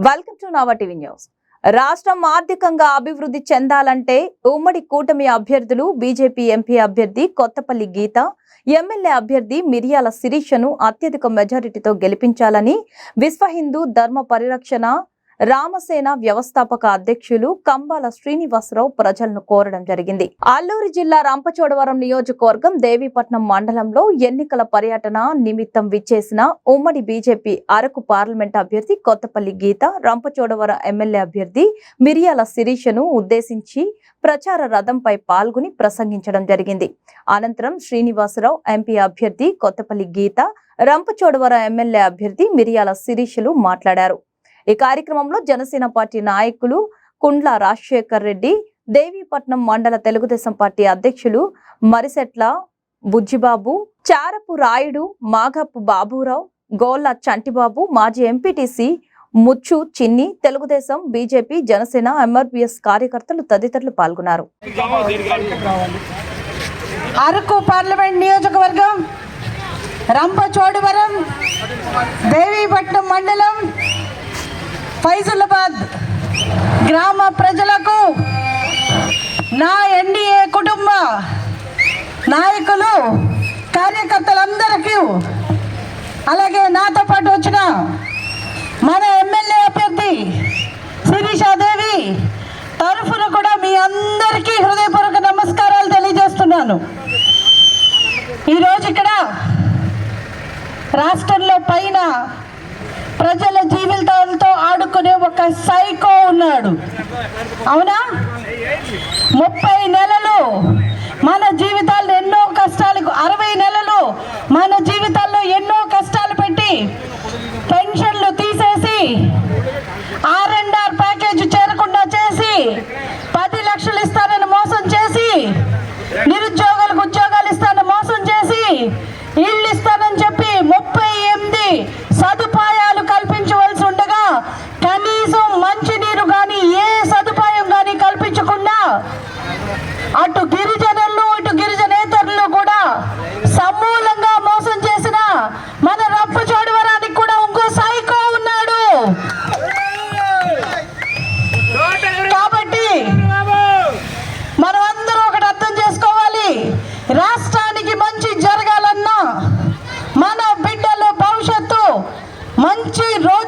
Welcome to Nava TV news రాష్ట్రం ఆర్థికంగా అభివృద్ధి చెందాలంటే ఉమ్మడి కూటమి అభ్యర్థులు బీజేపీ ఎంపీ అభ్యర్థి కొత్తపల్లి గీత ఎమ్మెల్యే అభ్యర్థి మిరియాల శిరీషను అత్యధిక మెజారిటీతో గెలిపించాలని విశ్వ హిందూ ధర్మ పరిరక్షణ రామసేన వ్యవస్థాపక అధ్యక్షులు కంబాల శ్రీనివాసరావు ప్రజలను కోరడం జరిగింది. అల్లూరి జిల్లా రంపచోడవరం నియోజకవర్గం దేవీపట్నం మండలంలో ఎన్నికల పర్యటన నిమిత్తం విచ్చేసిన ఉమ్మడి బీజేపీ అరకు పార్లమెంట్ అభ్యర్థి కొత్తపల్లి గీత రంపచోడవరం ఎమ్మెల్యే అభ్యర్థి మిరియాల శిరీషను ఉద్దేశించి ప్రచార రథంపై పాల్గొని ప్రసంగించడం జరిగింది. అనంతరం శ్రీనివాసరావు ఎంపీ అభ్యర్థి కొత్తపల్లి గీత రంపచోడవరం ఎమ్మెల్యే అభ్యర్థి మిరియాల శిరీషులు మాట్లాడారు. ఈ కార్యక్రమంలో జనసేన పార్టీ నాయకులు కుండ్ల రాజశేఖర్ రెడ్డి దేవీపట్నం మండల తెలుగుదేశం పార్టీ అధ్యక్షులు మరిసెట్ల బుజ్జిబాబు చారపు రాయుడు మాగప్పు బాబురావు గోళ్ళ చంటిబాబు మాజీ ఎంపీటీసీ ముచ్చు చిన్ని తెలుగుదేశం బీజేపీ జనసేన ఎంఆర్పీఎస్ కార్యకర్తలు తదితరులు పాల్గొన్నారు. అరకు పార్లమెంట్ నియోజకవర్గం రంపచోడవరం దేవీపట్నం మండలం ఫైజులాబాద్ గ్రామ ప్రజలకు నా ఎన్డీఏ కుటుంబ నాయకులు కార్యకర్తలందరికీ అలాగే నాతో పాటు వచ్చిన మన ఎమ్మెల్యే అభ్యర్థి శిరీషాదేవి తరఫున కూడా మీ అందరికీ హృదయపూర్వక నమస్కారాలు తెలియజేస్తున్నాను. ఈరోజు ఇక్కడ రాష్ట్రంలో పైన ప్రజల జీవితాలతో ఆడుకునే ఒక సైకో ఉన్నాడు. అవునా? ముప్పై నెలలు అటు గిరిజనులు ఇటు గిరిజనేతరులు కూడా సమూలంగా మోసం చేసిన మన రప్పు చోడవరానికి కూడా ఇంకో సైకో ఉన్నాడు. కాబట్టి మనం అందరూ ఒకటి అర్థం చేసుకోవాలి. రాష్ట్రానికి మంచి జరగాలన్నా మన బిడ్డల భవిష్యత్తు మంచి రోజు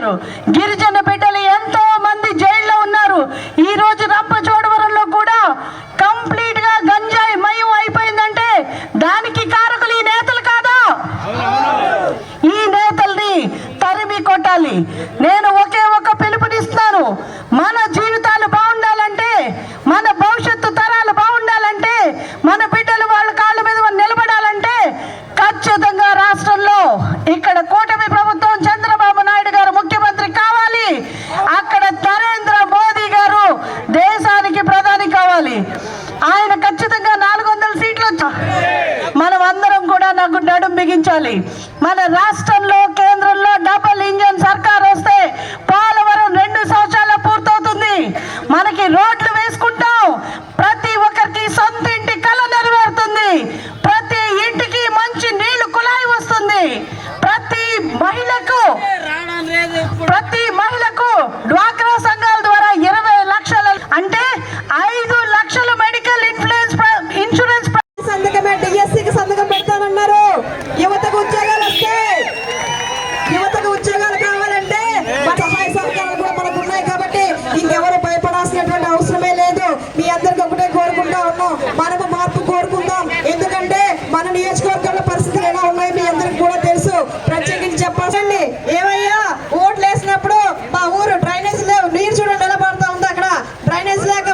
করো। গিরিজন నడుం మన రాష్ట్రంలో కేంద్రంలో డబుల్ ఇంజన్ సర్కార్ వస్తే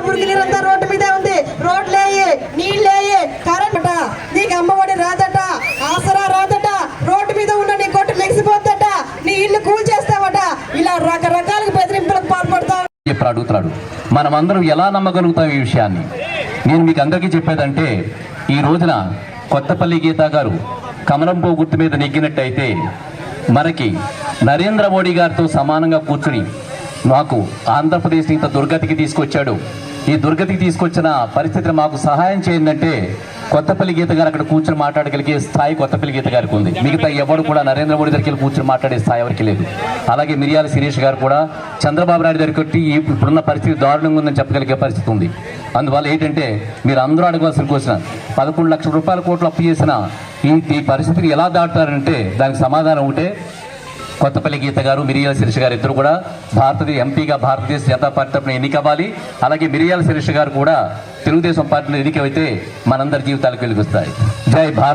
డ్రైనేజ్ నీరంతా రోడ్డు మీదే ఉంది. రోడ్లేయే నీళ్ళేయి. కరెంట్ నీకు అమ్మఒడి రాదట ఆసరా రాదట రోడ్డు మీద ఉన్న నీ కొట్టు లెగిసిపోద్దట నీ ఇల్లు కూల్ చేస్తావట. ఇలా రకరకాల బెదిరింపులకు పాల్పడతావు. ఇప్పుడు అడుగుతున్నాడు. మనమందరం ఎలా నమ్మగలుగుతాం ఈ విషయాన్ని? నేను మీకు అందరికీ చెప్పేదంటే ఈ రోజున కొత్తపల్లి గీత గారు కమలం గుర్తు మీద నెగ్గినట్టయితే మనకి నరేంద్ర మోడీ గారితో సమానంగా కూర్చుని మాకు ఆంధ్రప్రదేశ్ ఇంత దుర్గతికి తీసుకొచ్చాడు. ఈ దుర్గతికి తీసుకొచ్చిన పరిస్థితిని మాకు సహాయం చేయందంటే కొత్తపల్లి గీత గారు అక్కడ కూర్చొని మాట్లాడగలిగే స్థాయి కొత్తపల్లి గీత గారికి ఉంది. మిగతా ఎవరు కూడా నరేంద్ర మోడీ దగ్గరికి వెళ్ళి కూర్చొని మాట్లాడే స్థాయి ఎవరికి లేదు. అలాగే మిరియాల శిరీష్ గారు కూడా చంద్రబాబు నాయుడు దగ్గరికి వచ్చి ఇప్పుడున్న పరిస్థితి దారుణంగా ఉందని చెప్పగలిగే పరిస్థితి ఉంది. అందువల్ల ఏంటంటే మీరు అందరూ అడగవలసిన క్వశ్చన్ పదకొండు లక్షల రూపాయల కోట్లు అప్పు చేసిన ఈ పరిస్థితిని ఎలా దాటుతారంటే దానికి సమాధానం ఉంటే కొత్తపల్లి గీత గారు మిరియాల శిరీష గారు ఇద్దరు కూడా భారతదేశ ఎంపీగా భారతదేశ జనతా పార్టీ తరఫున ఎన్నికవ్వాలి. అలాగే మిరియాల శిరీష గారు కూడా తెలుగుదేశం పార్టీలో ఎన్నికైతే మనందరి జీవితాలకు వెలుగుస్తాయి. జై భారత్.